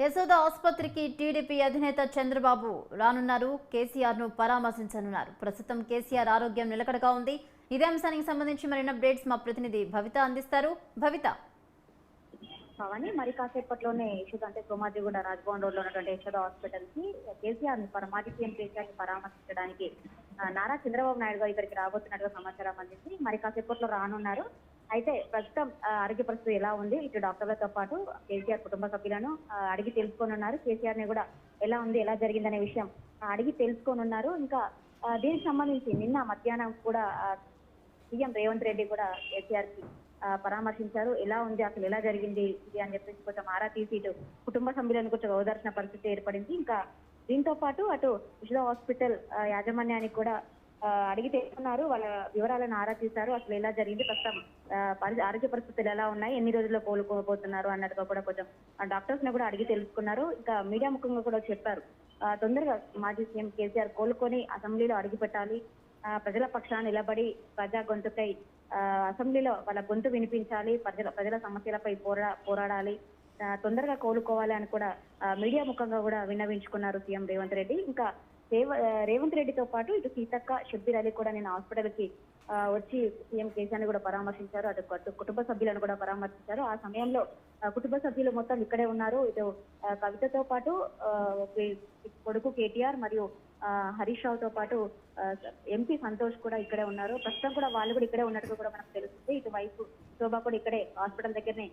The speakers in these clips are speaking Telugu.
యశోద ఆసుపత్రికి టీడీపీ అధినేత చంద్రబాబు రానున్నారు. కేసీఆర్ను పరామర్శించనున్నారు. ప్రస్తుతం కేసీఆర్ ఆరోగ్యం నిలకడగా ఉంది. ఇదే అంశానికి సంబంధించి మరిన్ని అప్డేట్స్ మా ప్రతినిధి భవిత అందిస్తారు. భవిత. భవాని మరి కాసేపట్లోనే యశోద అంటే సోమాజిగూడ రాజ్భవన్ రోడ్లో ఉన్నటువంటి యశోద హాస్పిటల్కి కేసీఆర్ని మాజీ సీఎం కేసీఆర్ని పరామర్శించడానికి నారా చంద్రబాబు నాయుడు గారు ఇక్కడికి రాబోతున్నట్టుగా సమాచారం అందింది. మరి కాసేపట్లో రానున్నారు. అయితే ప్రస్తుతం ఆ, ఆరోగ్య పరిస్థితి ఎలా ఉంది? ఇటు డాక్టర్లతో పాటు కేసీఆర్ కుటుంబ సభ్యులను అడిగి తెలుసుకోనున్నారు కేసీఆర్ని కూడా ఎలా ఉంది ఎలా జరిగిందనే విషయం అడిగి అడిగి తెలుసుకోనున్నారు ఇంకా దీనికి సంబంధించి నిన్న మధ్యాహ్నం కూడా సీఎం రేవంత్ రెడ్డి కూడా కేసీఆర్కి పరామర్శించారు. ఎలా ఉంది అసలు ఎలా జరిగింది ఇది అని చెప్పేసి కొంచెం ఆరా తీసి ఇటు కుటుంబ సభ్యులను కొంచెం ఓదార్చిన పరిస్థితి ఏర్పడింది. ఇంకా దీంతో పాటు అటు ఉషిత హాస్పిటల్ యాజమాన్యానికి కూడా అడిగి తెలుసుకున్నారు వాళ్ళ వివరాలను ఆరా తీశారు. అసలు ఎలా జరిగింది? ప్రస్తుతం పరి- ఆరోగ్య పరిస్థితులు ఎలా ఉన్నాయి? ఎన్ని రోజుల్లో కోలుకోబోతున్నారు? అన్నట్టుగా కూడా కొంచెం డాక్టర్స్ని కూడా అడిగి తెలుసుకున్నారు. ఇంకా మీడియా ముఖంగా కూడా చెప్పారు. తొందరగా మాజీ సీఎం కేసీఆర్ కోలుకొని అసెంబ్లీలో అడిగి పెట్టాలి. ఆ, ప్రజల పక్షాన నిలబడి ప్రజా గొంతుకై ఆ, అసెంబ్లీలో వాళ్ళ గొంతు వినిపించాలి. ప్రజల ప్రజల సమస్యలపై పోరా పోరాడాలి. తొందరగా కోలుకోవాలి అని కూడా మీడియా ముఖంగా కూడా విన్నవించుకున్నారు సీఎం రేవంత్ రెడ్డి. ఇంకా రేవ రేవంత్ రెడ్డితో పాటు ఇటు సీతక్క షబ్బీర్ అలీ కూడా నేను హాస్పిటల్కి వచ్చి సీఎం కేసీఆర్ని కూడా పరామర్శించారు. అటు కుటుంబ సభ్యులను కూడా పరామర్శించారు. ఆ సమయంలో కుటుంబ సభ్యులు మొత్తం ఇక్కడే ఉన్నారు. ఇటు కవితతో పాటు కొడుకు కేటీఆర్ మరియు హరీష్ రావుతో పాటు ఎంపీ సంతోష్ కూడా ఇక్కడే ఉన్నారు. ప్రస్తుతం కూడా వాళ్ళు కూడా ఇక్కడే ఉన్నట్టుగా కూడా మనకు తెలుస్తుంది. ఇటు వైపు శోభా కూడా ఇక్కడే హాస్పిటల్ దగ్గరనే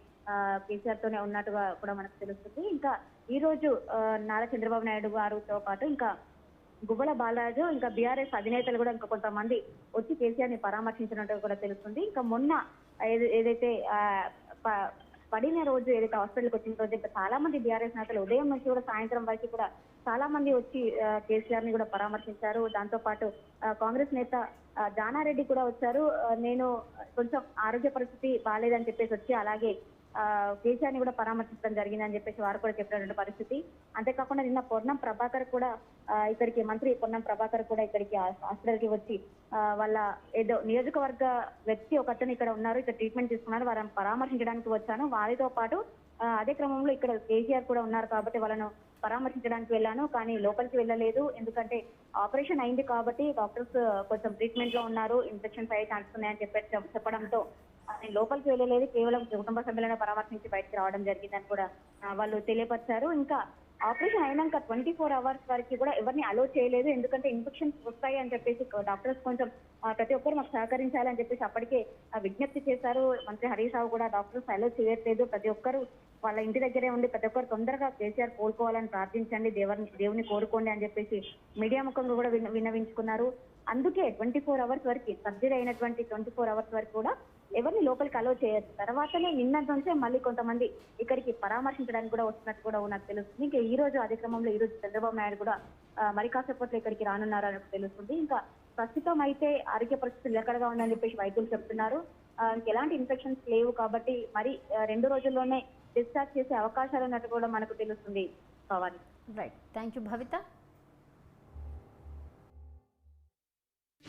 కేసీఆర్ తోనే ఉన్నట్టుగా కూడా మనకు తెలుస్తుంది. ఇంకా ఈ రోజు నారా చంద్రబాబు నాయుడు గారితో పాటు ఇంకా గువ్వల బాలరాజు ఇంకా బీఆర్ఎస్ అధినేతలు కూడా ఇంకా కొంతమంది వచ్చి కేసీఆర్ని పరామర్శించినట్టు కూడా తెలుస్తుంది. ఇంకా మొన్న ఏదైతే ఆ, ప- పడిన రోజు ఏదైతే హాస్పిటల్కి వచ్చిన రోజు ఇంకా చాలా మంది బీఆర్ఎస్ నేతలు ఉదయం నుంచి కూడా సాయంత్రం వరకు కూడా చాలా మంది వచ్చి కేసీఆర్ని కూడా పరామర్శించారు. దాంతో పాటు కాంగ్రెస్ నేత దానారెడ్డి జానారెడ్డి కూడా వచ్చారు. నేను కొంచెం ఆరోగ్య పరిస్థితి బాగాలేదని చెప్పేసి వచ్చి అలాగే ఆ, ని కూడా పరామర్శించడం జరిగిందని చెప్పేసి వారు కూడా చెప్పినటువంటి పరిస్థితి. అంతేకాకుండా నిన్న పొన్నం ప్రభాకర్ కూడా ఇక్కడికి మంత్రి పొన్నం ప్రభాకర్ కూడా ఇక్కడికి హాస్పిటల్కి వచ్చి వాళ్ళ ఏదో నియోజకవర్గ వ్యక్తి ఒకతను ఇక్కడ ఉన్నారు ఇక్కడ ట్రీట్మెంట్ తీసుకున్నారు వారిని పరామర్శించడానికి వచ్చాను. వారితో పాటు అదే క్రమంలో ఇక్కడ కేసీఆర్ కూడా ఉన్నారు కాబట్టి వాళ్ళను పరామర్శించడానికి వెళ్ళాను కానీ లోపలికి వెళ్ళలేదు. ఎందుకంటే ఆపరేషన్ అయింది కాబట్టి డాక్టర్స్ కొంచెం ట్రీట్మెంట్లో ఉన్నారు ఇన్ఫెక్షన్స్ అయ్యే ఛాన్సెస్ ఉన్నాయని చెప్పి చెప్పడంతో నేను లోపలికి వెళ్ళలేదు కేవలం కుటుంబ సభ్యులను పరామర్శించి బయటకు రావడం జరిగిందని కూడా వాళ్ళు తెలియపరిచారు. ఇంకా ఆపరేషన్ అయినాక ట్వంటీ ఫోర్ అవర్స్ వరకు కూడా ఎవరిని అలో చేయలేదు. ఎందుకంటే ఇన్ఫెక్షన్స్ వస్తాయి అని చెప్పేసి డాక్టర్స్ కొంచెం ప్రతి ఒక్కరు మాకు సహకరించాలని చెప్పేసి అప్పటికే విజ్ఞప్తి చేశారు. మంత్రి హరీష్ రావు కూడా డాక్టర్స్ అలో చేయట్లేదు. ప్రతి ఒక్కరు వాళ్ళ ఇంటి దగ్గరే ఉండి ప్రతి ఒక్కరు తొందరగా కేసీఆర్ కోలుకోవాలని ప్రార్థించండి. దేవుని దేవుని కోరుకోండి అని చెప్పేసి మీడియా ముఖంగా కూడా విన్నవించుకున్నారు. అందుకే ట్వంటీ ఫోర్ అవర్స్ వరకు సర్జరీ అయినటువంటి ట్వంటీ ఫోర్ అవర్స్ వరకు కూడా ఎవరిని లోపలికి అలో చేయదు తర్వాతనే నిన్న నుంచే మళ్ళీ కొంతమంది ఇక్కడికి పరామర్శించడానికి కూడా వస్తున్నట్టు కూడా నాకు తెలుస్తుంది. ఇంకా ఈ రోజు అదే ఈ రోజు చంద్రబాబు నాయుడు కూడా మరి కాసేపట్లో ఇక్కడికి రానున్నారు అని తెలుస్తుంది. ఇంకా ప్రస్తుతం అయితే ఆరోగ్య పరిస్థితులు నిలకడగా ఉందని చెప్పేసి వైద్యులు చెప్తున్నారు. ఎలాంటి ఇన్ఫెక్షన్స్ లేవు కాబట్టి మరి రెండు రోజుల్లోనే డిశ్చార్జ్ చేసే అవకాశాలు ఉన్నట్టు కూడా మనకు తెలుస్తుంది Pawan. Right thank you Bhavitha